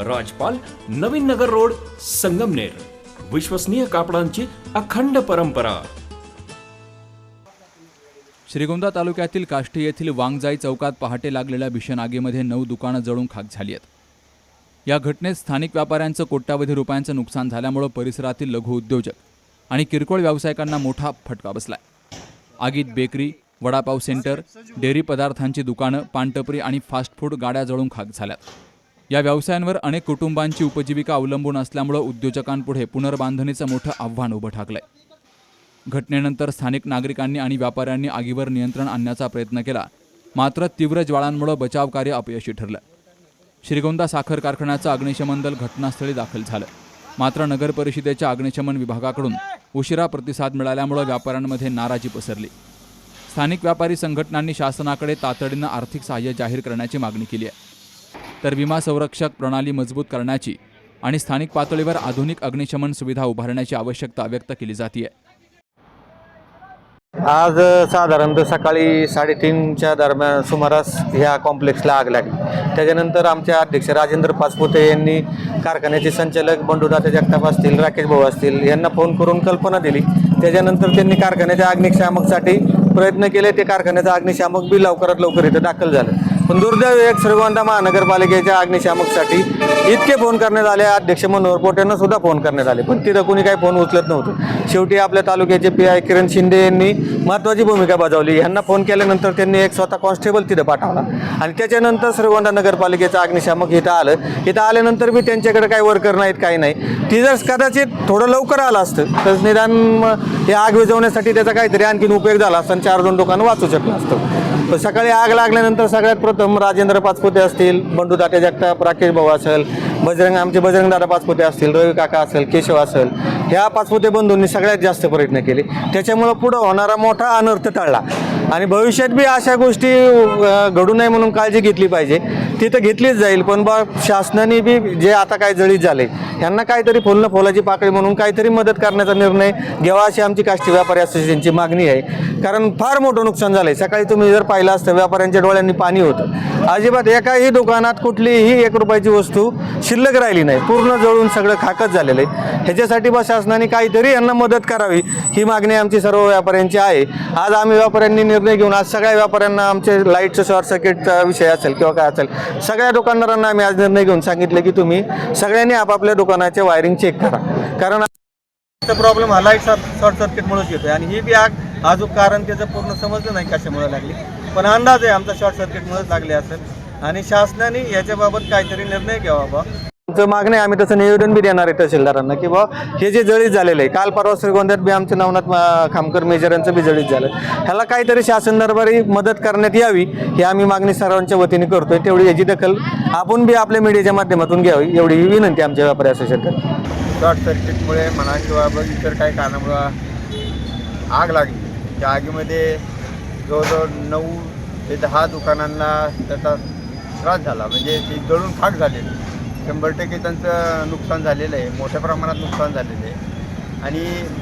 राजपाल Navin Nagar road Sangamner. विश्वसनीय कापडांची अखंड परंपरा. श्रीगोंदा तालुक्यातील काष्टी येथील वांगजाई चौकात पहाटे लागलेल्या भीषण आगीमध्ये नऊ दुकानं जळून खाक झाली आहेत. या घटनेत स्थानिक व्यापाऱ्यांचं कोट्यावधी रुपयांचं नुकसान झाल्यामुळं परिसरातील लघु उद्योजक आणि किरकोळ व्यावसायिकांना मोठा फटका बसलाय. आगीत बेकरी वडापाव सेंटर डेअरी पदार्थांची दुकानं पानटपरी आणि फास्ट फूड गाड्या जळून खाक झाल्यात. या व्यवसायांवर अनेक कुटुंबांची उपजीविका अवलंबून असल्यामुळं उद्योजकांपुढे पुनर्बांधणीचं मोठं आव्हान उभं ठाकलंय. घटनेनंतर स्थानिक नागरिकांनी आणि व्यापाऱ्यांनी आगीवर नियंत्रण आणण्याचा प्रयत्न केला मात्र तीव्र ज्वाळांमुळे बचावकार्य अपयशी ठरलं. श्रीगोंदा साखर कारखान्याचं अग्निशमन दल घटनास्थळी दाखल झालं. मात्र नगर परिषदेच्या अग्निशमन विभागाकडून उशिरा प्रतिसाद मिळाल्यामुळे व्यापाऱ्यांमध्ये नाराजी पसरली. स्थानिक व्यापारी संघटनांनी शासनाकडे तातडीनं आर्थिक सहाय्य जाहीर करण्याची मागणी केली आहे. तर विमा संरक्षक प्रणाली मजबूत करण्याची आणि स्थानिक पातळीवर आधुनिक अग्निशमन सुविधा उभारण्याची आवश्यकता व्यक्त केली जाते आज साधारणतः सकाळी साडेतीनच्या दरम्यान सुमारास ह्या कॉम्प्लेक्सला आग लागली. त्याच्यानंतर आमचे अध्यक्ष राजेंद्र पाचपुते यांनी कारखान्याचे संचालक बंडूदाते जगताप असतील राकेश भाऊ असतील यांना फोन करून कल्पना दिली. त्याच्यानंतर त्यांनी कारखान्याच्या अग्निशामकसाठी प्रयत्न केले. ते कारखान्याचं अग्निशामक बी लवकरात लवकर इथं दाखल झालं. पण दुर्दैव एक श्रीगोंदा महानगरपालिकेच्या अग्निशामकसाठी इतके फोन करण्यात आले. अध्यक्ष मनोहर सुद्धा फोन करण्यात आले. पण तिथं कुणी काही फोन उचलत नव्हतं. शेवटी आपल्या तालुक्याचे पी आय किरण शिंदे यांनी महत्त्वाची भूमिका बजावली. यांना फोन केल्यानंतर त्यांनी एक स्वतः कॉन्स्टेबल तिथं पाठवला. आणि त्याच्यानंतर श्रीगोंदा नगरपालिकेचं अग्निशामक इथं आलं. इथं आल्यानंतर बी त्यांच्याकडे काही वर्कर नाहीत काही नाही. ती जर कदाचित थोडं लवकर आलं असतं तर निदान हे आग विझवण्यासाठी त्याचा काहीतरी आणखीन उपयोग झाला असता आणि चार दोन दुकानं वाचू शकलं असतं. तर सकाळी आग लागल्यानंतर सगळ्यात प्रथम राजेंद्र पाचपुते असतील बंडू दाटे जगताप राकेश भाऊ असेल बजरंग आमचे बजरंगदादा पाचपुते असतील रवी काका असेल केशव असेल ह्या पाचपुते बंधूंनी सगळ्यात जास्त प्रयत्न केले. त्याच्यामुळं पुढं होणारा मोठा अनर्थ टळला. आणि भविष्यात बी अशा गोष्टी घडू नये म्हणून काळजी घेतली पाहिजे. ती तर घेतलीच जाईल पण बा शासनाने बी जे आता काय जळीत झाले यांना काहीतरी फुलनं फुलाची पाकळी म्हणून काहीतरी मदत करण्याचा निर्णय घ्यावा अशी आमची काष्टी व्यापारी असोसिएशनची मागणी आहे. कारण फार मोठं नुकसान झालं आहे सकाळी तुम्ही जर पाहिलं असतं व्यापाऱ्यांच्या डोळ्यांनी पाणी होतं. अजिबात एकाही दुकानात कुठलीही एक रुपयाची वस्तू शिल्लक राहिली नाही. पूर्ण जळून सगळं खाकच झालेलं आहे. ह्याच्यासाठी बा शासनाने काहीतरी यांना मदत करावी ही मागणी आमची सर्व व्यापाऱ्यांची आहे. आज आम्ही व्यापाऱ्यांनी निर्णय घेऊन आज सगळ्या व्यापाऱ्यांना आमचे लाईटचं शॉर्ट सर्किटचा विषय असेल किंवा काय असेल सगळ्या दुकानदारांना आम्ही आज निर्णय घेऊन सांगितले की तुम्ही सगळ्यांनी आपापल्या दुकानाचे वायरिंग चेक करा. कारण प्रॉब्लेम हा लाइट शॉर्ट सर्किटमुळेच येतो आणि ही बी आग अजून कारण त्याचं पूर्ण समजलं नाही कशामुळे लागली. पण अंदाज आहे आमचा शॉर्ट सर्किटमुळेच लागले असेल. आणि शासनाने याच्याबाबत काहीतरी निर्णय घ्यावा बा आमचं मागणं आहे आम्ही तसं निवेदन बी देणार आहे तहसीलदारांना की बा हे जे जळीत झालेलं आहे काल परवा श्रीगोंद्यात बी आमचे नवनाथ मा- खामकर मेजरांचं बी जळीत झालं. ह्याला काहीतरी शासन दरबारी मदत करण्यात यावी ही आम्ही मागणी सर्वांच्या वतीने करतोय तेवढी याची दखल आपण बी आपल्या मीडियाच्या माध्यमातून घ्यावी एवढी ही विनंती आमच्या व्यापारी असोसिएशनकडे शॉर्ट सर्किटमुळे म्हणा किंवा इतर काही कारणामुळं आग लागली. त्या आगीमध्ये जवळजवळ नऊ ते दहा दुकानांना त्याचा त्रास झाला. म्हणजे ती जळून खाक झालेली. शंभर टक्के त्यांचं नुकसान झालेलं आहे. मोठ्या प्रमाणात नुकसान झालेलं आहे. आणि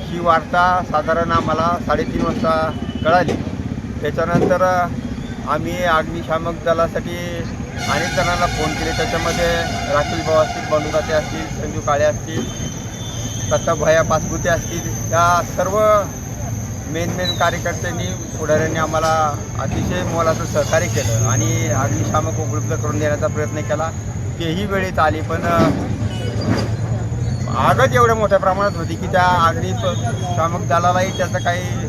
ही वार्ता साधारण आम्हाला साडेतीन वाजता कळाली. त्याच्यानंतर आम्ही अग्निशामक दलासाठी अनेक जणांना फोन केले. त्याच्यामध्ये राखील भाऊ असतील बंडुदाते असतील संजू काळे असतील तथा भया पाचपुते असतील या सर्व मेन मेन कार्यकर्त्यांनी पुढाऱ्यांनी आम्हाला अतिशय मोलाचं सहकार्य केलं आणि अग्निशामक उपलब्ध करून देण्याचा प्रयत्न केला. तेही वेळेत आली पण आगच एवढ्या मोठ्या प्रमाणात होती की त्या अग्नी श्रामक दलालाही त्याचं काही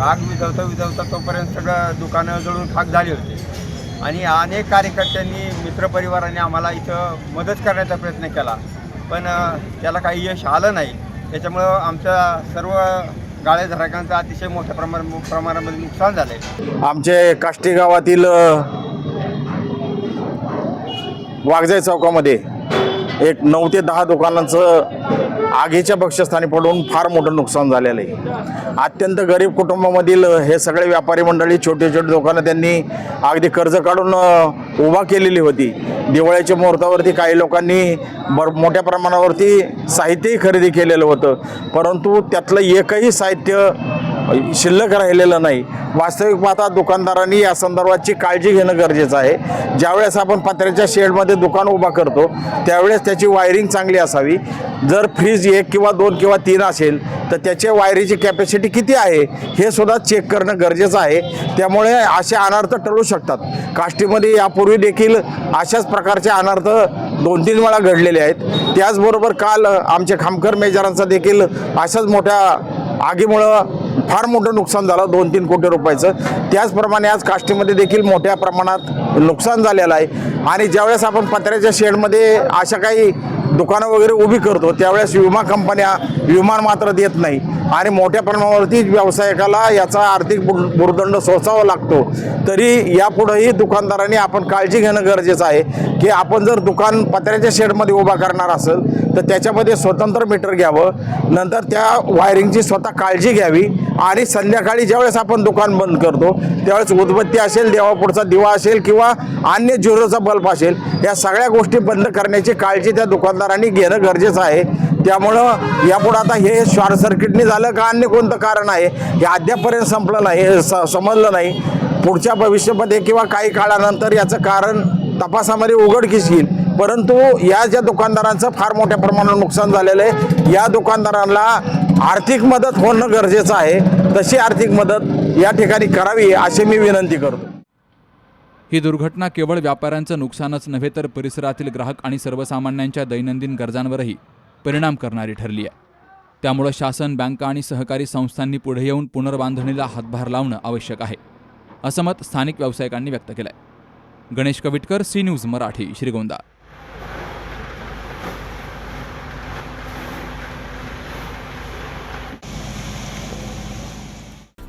आग विझवता विझवता तोपर्यंत सगळं दुकानं जळून खाक झाली होती. आणि अनेक कार्यकर्त्यांनी मित्रपरिवाराने आम्हाला इथं मदत करण्याचा प्रयत्न केला. पण त्याला काही यश आलं नाही. त्याच्यामुळं आमच्या सर्व गाळे धारकांचं अतिशय मोठ्या प्रमाण प्रमाणामध्ये नुकसान झालं आहे आमचे काष्टी गावातील वाघजाई चौकामध्ये एक नऊ ते दहा दुकानांचं आगीच्या बक्षस्थानी पडून फार मोठं नुकसान झालेलं आहे. अत्यंत गरीब कुटुंबामधील हे सगळे व्यापारी मंडळी छोटे छोटे दुकानं त्यांनी अगदी कर्ज काढून उभा केलेली होती. दिवाळीच्या मुहूर्तावरती काही लोकांनी भर मोठ्या प्रमाणावरती साहित्यही खरेदी केलेलं होतं. परंतु त्यातलं एकही साहित्य शिल्लक राहिलेलं नाही. वास्तविक पाहता दुकानदारांनी या संदर्भाची काळजी घेणं गरजेचं आहे. ज्यावेळेस आपण पत्र्याच्या शेडमध्ये दुकान उभा करतो त्यावेळेस त्याची वायरिंग चांगली असावी. जर फ्रीज एक किंवा दोन किंवा तीन असेल तर त्याच्या वायरीची कॅपॅसिटी किती आहे हे सुद्धा चेक करणं गरजेचं आहे. त्यामुळे असे अनर्थ टळू शकतात. काष्टीमध्ये यापूर्वी देखील अशाच प्रकारचे अनर्थ दोन तीन वेळा घडलेले आहेत. त्याचबरोबर काल आमच्या खामकर मेजरांचा देखील अशाच मोठ्या आगीमुळं फार मोठं नुकसान झालं दोन तीन कोटी रुपयाचं. त्याचप्रमाणे आज काष्टीमध्ये देखील मोठ्या प्रमाणात नुकसान झालेलं आहे. आणि ज्यावेळेस आपण पत्र्याच्या शेडमध्ये अशा काही दुकानं वगैरे उभी करतो त्यावेळेस विमा कंपन्या विमान मात्र देत नाही. आणि मोठ्या प्रमाणावरती व्यावसायिकाला याचा आर्थिक भूर्दंड सोसावा लागतो. तरी यापुढेही दुकानदारांनी आपण काळजी घेणं गरजेचं आहे की आपण जर दुकान पत्र्याच्या शेडमध्ये उभा करणार असेल तर त्याच्यामध्ये स्वतंत्र मीटर घ्यावं. नंतर त्या वायरिंगची स्वतः काळजी घ्यावी. आणि संध्याकाळी ज्यावेळेस आपण दुकान बंद करतो त्यावेळेस उदबत्ती असेल देवापुढचा दिवा असेल किंवा अन्य झिरोचा बल्ब असेल या सगळ्या गोष्टी बंद करण्याची काळजी त्या दुकानदारांनी घेणं गरजेचं आहे. त्यामुळं यापुढं आता हे शॉर्ट सर्किटने झालं का अन्य कोणतं कारण आहे हे अद्यापपर्यंत संपलं नाही हे स समजलं नाही. पुढच्या भविष्यामध्ये किंवा काही काळानंतर याचं कारण तपासामध्ये उघडकीस येईल. परंतु या ज्या दुकानदारांचं फार मोठ्या प्रमाणात नुकसान झालेलं आहे या दुकानदारांना आर्थिक मदत होणं गरजेचं आहे. तशी आर्थिक मदत या ठिकाणी करावी अशी मी विनंती करतो. ही दुर्घटना केवळ व्यापाऱ्यांचं नुकसानच नव्हे तर परिसरातील ग्राहक आणि सर्वसामान्यांच्या दैनंदिन गरजांवरही परिणाम करणारी ठरली आहे. त्यामुळं शासन बँका आणि सहकारी संस्थांनी पुढे येऊन पुनर्बांधणीला हातभार लावणं आवश्यक आहे असं मत स्थानिक व्यावसायिकांनी व्यक्त केलं आहे Ganesh Kavitkar C news Marathi Shrigonda.